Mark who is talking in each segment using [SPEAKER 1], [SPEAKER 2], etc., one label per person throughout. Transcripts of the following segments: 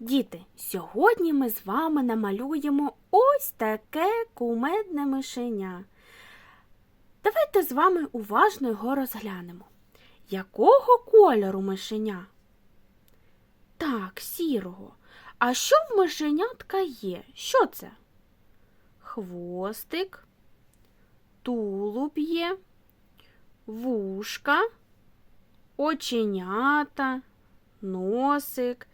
[SPEAKER 1] Діти, сьогодні ми з вами намалюємо ось таке кумедне мишеня. Давайте з вами уважно його розглянемо. Якого кольору мишеня? Так, сірого. А що в мишенятка є? Що це? Хвостик, тулуб є, вушка, оченята, носик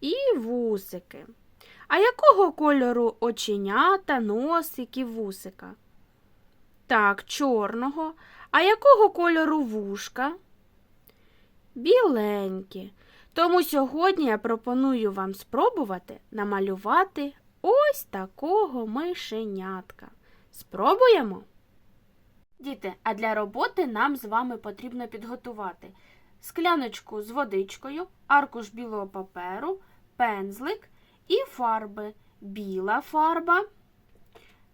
[SPEAKER 1] і вусики. А якого кольору оченята, носик і вусика? Так, чорного. А якого кольору вушка? Біленькі. Тому сьогодні я пропоную вам спробувати намалювати ось такого мишенятка. Спробуємо? Діти, а для роботи нам з вами потрібно підготувати скляночку з водичкою, аркуш білого паперу, пензлик і фарби. Біла фарба,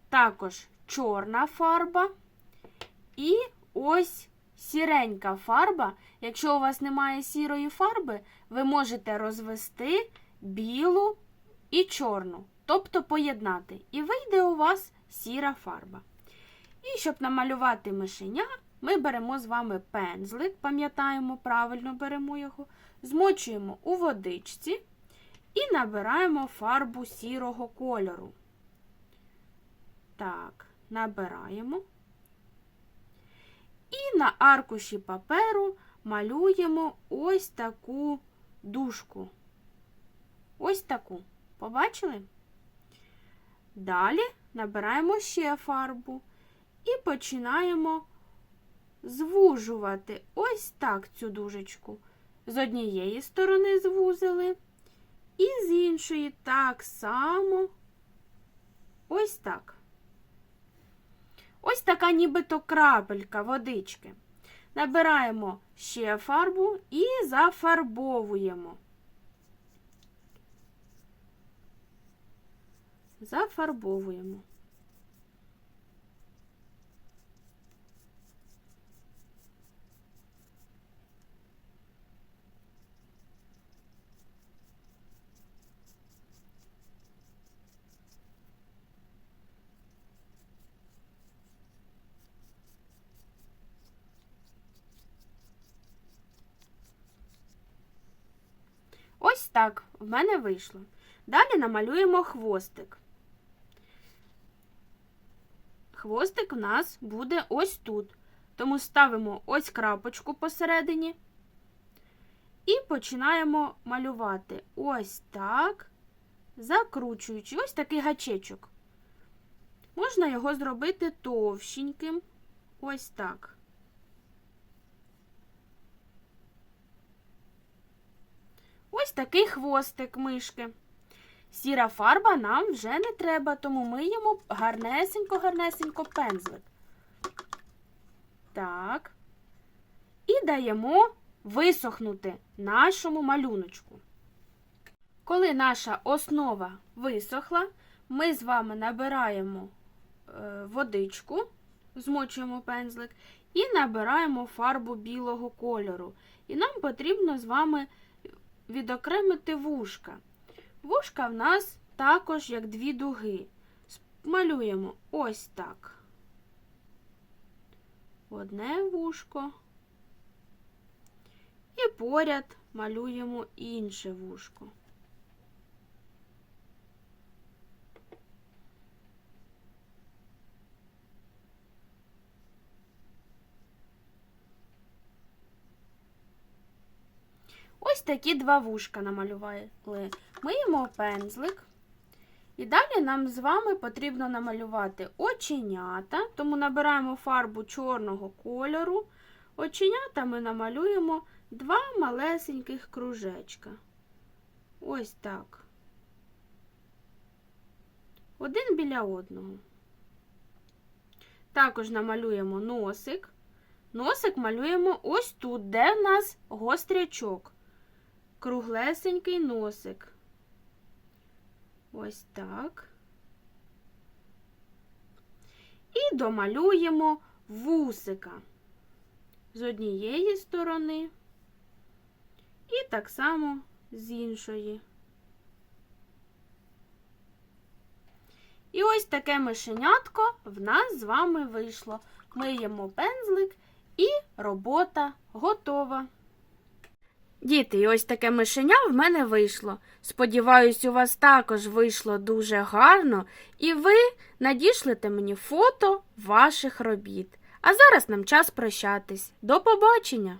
[SPEAKER 1] також чорна фарба і ось сіренька фарба. Якщо у вас немає сірої фарби, ви можете розвести білу і чорну, тобто поєднати. І вийде у вас сіра фарба. І щоб намалювати мишеня, ми беремо з вами пензлик, пам'ятаємо, правильно беремо його, змочуємо у водичці і набираємо фарбу сірого кольору. Так, набираємо. І на аркуші паперу малюємо ось таку дужку. Ось таку. Побачили? Далі набираємо ще фарбу і починаємо звужувати ось так цю дужечку. З однієї сторони звузили, і з іншої так само ось так. Ось така нібито крапелька водички. Набираємо ще фарбу і зафарбовуємо. Зафарбовуємо. Ось так в мене вийшло. Далі намалюємо хвостик. Хвостик в нас буде ось тут. Тому ставимо ось крапочку посередині і починаємо малювати ось так, закручуючи ось такий гачечок. Можна його зробити товщеньким, ось так. Ось такий хвостик мишки. Сіра фарба нам вже не треба, тому миємо гарнесенько-гарнесенько пензлик. Так. І даємо висохнути нашому малюночку. Коли наша основа висохла, ми з вами набираємо е, водичку, змочуємо пензлик і набираємо фарбу білого кольору. І нам потрібно з вами відокремити вушка. Вушка в нас також як дві дуги. Малюємо ось так. Одне вушко. І поряд малюємо інше вушко. Ось такі два вушка намалювали. Миємо пензлик. І далі нам з вами потрібно намалювати оченята, тому набираємо фарбу чорного кольору. Оченята ми намалюємо два малесеньких кружечка. Ось так. Один біля одного. Також намалюємо носик. Носик малюємо ось тут, де в нас гострячок круглесенький носик. Ось так. І домалюємо вусика з однієї сторони і так само з іншої. І ось таке мишенятко в нас з вами вийшло. Миємо пензлик і робота готова. Діти, ось таке мишеня в мене вийшло. Сподіваюсь, у вас також вийшло дуже гарно, і ви надішлете мені фото ваших робіт. А зараз нам час прощатись. До побачення!